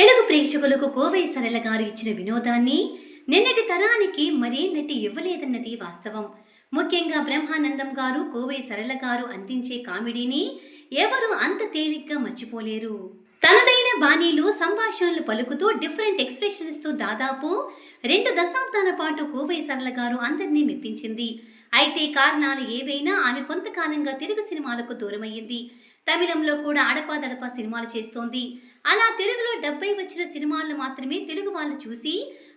తెలుగు ప్రేక్షకులకు కోవై సరళ గారు ఇచ్చిన వినోదాన్ని నిన్నటి తరానికి మరే నటి ఇవ్వలేదన్నది వాస్తవం. ముఖ్యంగా బ్రహ్మానందం గారు కోవై సరళ గారు అందించే కామెడీని ఎవరు అంత తేలిగ్గా మర్చిపోలేరు. తనదైన బాణీలు సంభాషణలు పలుకుతూ డిఫరెంట్ ఎక్స్ప్రెషన్స్ దాదాపు రెండు దశాబ్దాల పాటు కోవై సరళ గారు అందరినీ మెప్పించింది. అయితే కారణాలు ఏవైనా ఆమె కొంతకాలంగా తెలుగు సినిమాలకు దూరమయ్యింది. తమిళంలో కూడా అడపాదడపా సినిమాలు చేస్తోంది. అలా తెలుగులో డెబ్బై వచ్చిన సినిమాలను మాత్రమే తెలుగు వాళ్ళు చూసి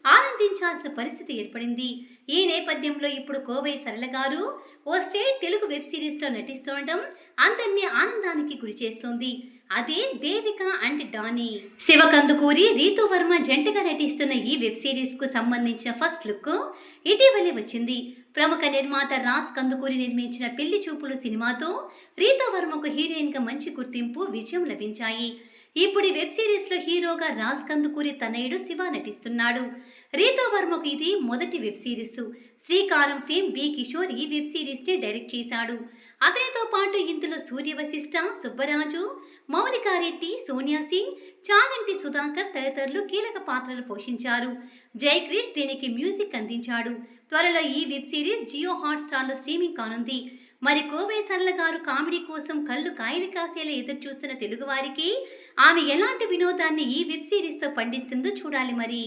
ఆనందించాల్సిన పరిస్థితి ఏర్పడింది. ఈ నేపథ్యంలో ఇప్పుడు కోవై సరళ గారు ఓ స్టేట్ తెలుగు వెబ్ సిరీస్లో నటిస్తుండటం అందరినీ ఆనందానికి గురి చేస్తోంది. అదే దేవిక అండ్ డానీ. శివకందుకూరి రీతు వర్మ జంటగా నటిస్తున్న ఈ వెబ్ సిరీస్కు సంబంధించిన ఫస్ట్ లుక్ ఇటీవలే వచ్చింది. ప్రముఖ నిర్మాత రాజ్ కందుకూరి నిర్మించిన పెళ్ళి చూపులు సినిమాతో రీతా వర్మకు హీరోయిన్గా మంచి గుర్తింపు విజయం లభించాయి. ఇప్పుడు ఈ వెబ్ సిరీస్లో హీరోగా రాజ్ కందుకూరి తనయుడు శివ నటిస్తున్నాడు. రీతో వర్మకు ఇది మొదటి web series. Sreekaram fame B Kishore ఈ వెబ్ సిరీస్ని డైరెక్ట్ చేశాడు. అతనితో పాటు ఇందులో సూర్యవశిష్ట సుబ్బరాజు మౌలికారెడ్డి సోనియా సింగ్ చాగంటి సుధాకర్ తదితరులు కీలక పాత్రలు పోషించారు. జై క్రిష్ దీనికి మ్యూజిక్ అందించాడు. త్వరలో ఈ వెబ్ సిరీస్ జియో హాట్స్టార్లో స్ట్రీమింగ్ కానుంది. మరి కోవై సరళ గారు కామెడీ కోసం కళ్ళు కాయలు కాసేలా ఎదురు చూస్తున్న తెలుగువారికి ఆమె ఎలాంటి వినోదాన్ని ఈ వెబ్ సిరీస్తో పండిస్తుందో చూడాలి మరి.